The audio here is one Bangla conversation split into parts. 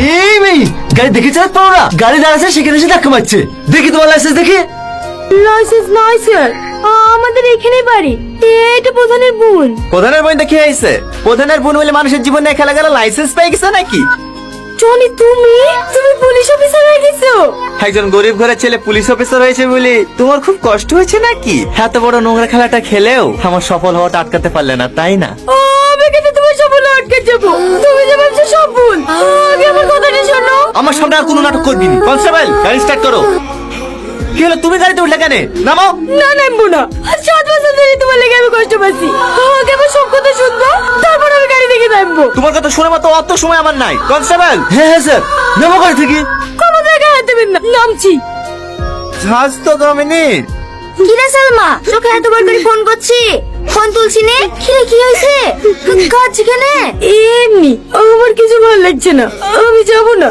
এই মেয়ে গাড়ি দেখে চালাতে পারো না গাড়ি দাঁড়াচ্ছে সেখানে এসে ধাক্কা মারছে। দেখি তোমার লাইসেন্স দেখি। লাইসেন্স নয় স্যার আমাদের এখানেই বাড়ি। এটা প্রধানের বোন। প্রধানের বোন দেখে আইছে। প্রধানের বোন বলে মানুষের জীবন খেলা গেল লাইসেন্স পেয়ে গেছে নাকি? জনি তুমি? তুমি পুলিশ অফিসার হয়ে গেছো? একজন গরিব ঘরের ছেলে পুলিশ অফিসার হয়েছে বলে তোমার খুব কষ্ট হয়েছে নাকি? এত বড় নোংরা খেলাটা খেলেও আমার সফল হওয়াটা আটকাতে পারলে না তাই না? আমি আমার সামনে আর কোনো নাটক করবি না। কনস্টেবল গাড়ি স্টার্ট করো। কি হলো তুমি গাড়িতে উঠলে কেন? নামো। না নামবো না। আর সাত বছর ধরে তোমার লেগে আমি কষ্ট পাচ্ছি। আগে আমার সব কথা শুনব তারপর আমি গাড়ি থেকে নামবো। তোমার কথা শুনে মতো অত সময় আমার নাই। কনস্টেবল। হ্যাঁ হ্যাঁ স্যার। নেমো গাড়ি থেকে। কোনো জায়গায় হাত দেবেন না নামছি। জাহাজ তো ডমিনিক কিরে সালমা তোকে এতবার করে ফোন করছি? ফোন তুলছি নে। কিরে কি হয়েছে? কাজ কেনে? এমনি আমার কিছু ভালো লাগছে না। আমি যাব না।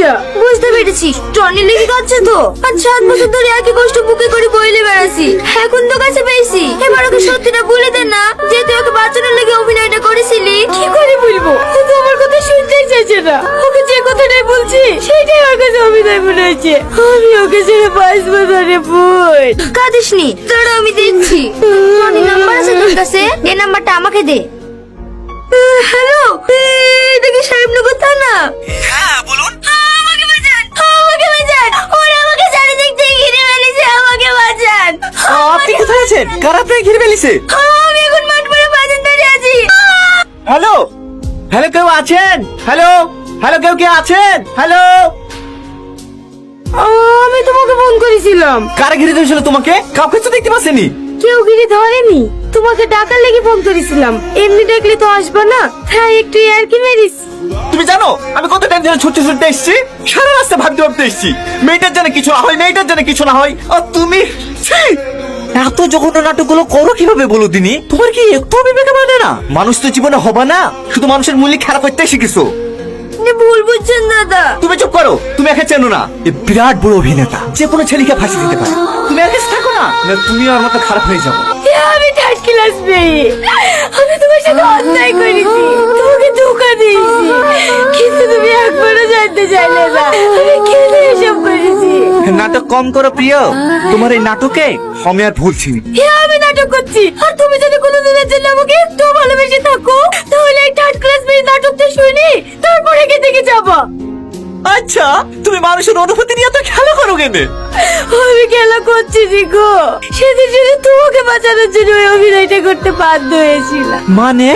যা বুঝতে পেরেছি। টনি লেগে যাচ্ছে তো। আর সাত বছর ধরে একই কষ্ট বুকে করে বইলে বেড়াছি এখন তো কাছে পেয়েছি। এবার ওকে সত্যিটা বলে দে না যে তুই ওকে বাঁচানোর লেগে অভিনয়টা করেছিলি। কি করে বলব? ও তো আমার কথা শুনতেই চাইছে না। ওকে যে কথাটাই বলছি সেটাই ওর কাছে অভিনয় মনে হচ্ছে আমি ওকে ছেড়ে বাঁচবো না রে বোন কাঁদিস নি তোরা আমি দিচ্ছি টনি নাম্বার আছে তোর কাছে? এই নাম্বারটা আমাকে দে। হ্যালো? এটা কি আছেন কারা আপনাকে ঘিরে ফেলিছে? আমি এখন মাঠ পরে বাজার দাঁড়িয়ে আছি হ্যালো? হ্যালো কেউ আছেন? হ্যালো? হ্যালো কেউ কে আছেন? হ্যালো? আমি তোমাকে ফোন করেছিলাম। কারা ঘিরে ধরেছিল তোমাকে? কাউকে তো দেখতে পাচ্ছেনি। কেউ গিরি ধরেনি। তোমাকে ডাকার লেগে ফোন করেছিলাম। এমনি দেখলে তো আসবে না। তাই একটু আর কি মেরিস তুমি জানো আমি কত টাইম ধরে ছুটতে ছুটতে এসেছি? সারা রাস্তা ভাবতে ভাবতে এসেছি। মেয়েটার জন্য কিছু না হয় মেয়েটার জন্য কিছু না হয়। আর তুমি! এত জঘন্য নাটকগুলো করো কীভাবে বলো তিনি তোমার কি একটু বিবেকে মানে না? মানুষ তো জীবনে হবে না। শুধু মানুষের মূল্য খারাপ করতে শিখেছো। ভুল বুঝছেন দাদা। তুমি চুপ করো। তুমি একে চেনো না। এ বিরাট বড় অভিনেতা। যে কোনো ছেলেকে ফাঁসি দিতে পারে। তুমি একে থাকো না। না তুমি আর মতো খারাপ হয়ে যাব আমি থার্ড ক্লাস মেয়ে। আমি তোমার সাথে অন্যায় করেছি। তোমাকে ধোকা দিয়েছি। কিন্তু তুমি একবারও জানতে চাইলে না। আমি নাটক কম করো প্রিয়। তোমার এই নাটকে? আমি আর ভুলছিনি হে আমি নাটক করছি। আর তুমি যদি কোনো দিনের জন্য আমাকে একটু ভালোবেসে থাকো তাহলে এই থার্ড ক্লাস মেয়ে নাটকটা শুনি তারপরে কে থেকে যাব। আচ্ছা তুমি মানুষের অনুভূতি নিয়ে তো খেলা করো কেন? আমি খেলা করছি গো। সেদিন শুধু তোমাকে বাঁচানোর জন্য ওই অভিনয়টা করতে বাধ্য হয়েছিলাম। মানে?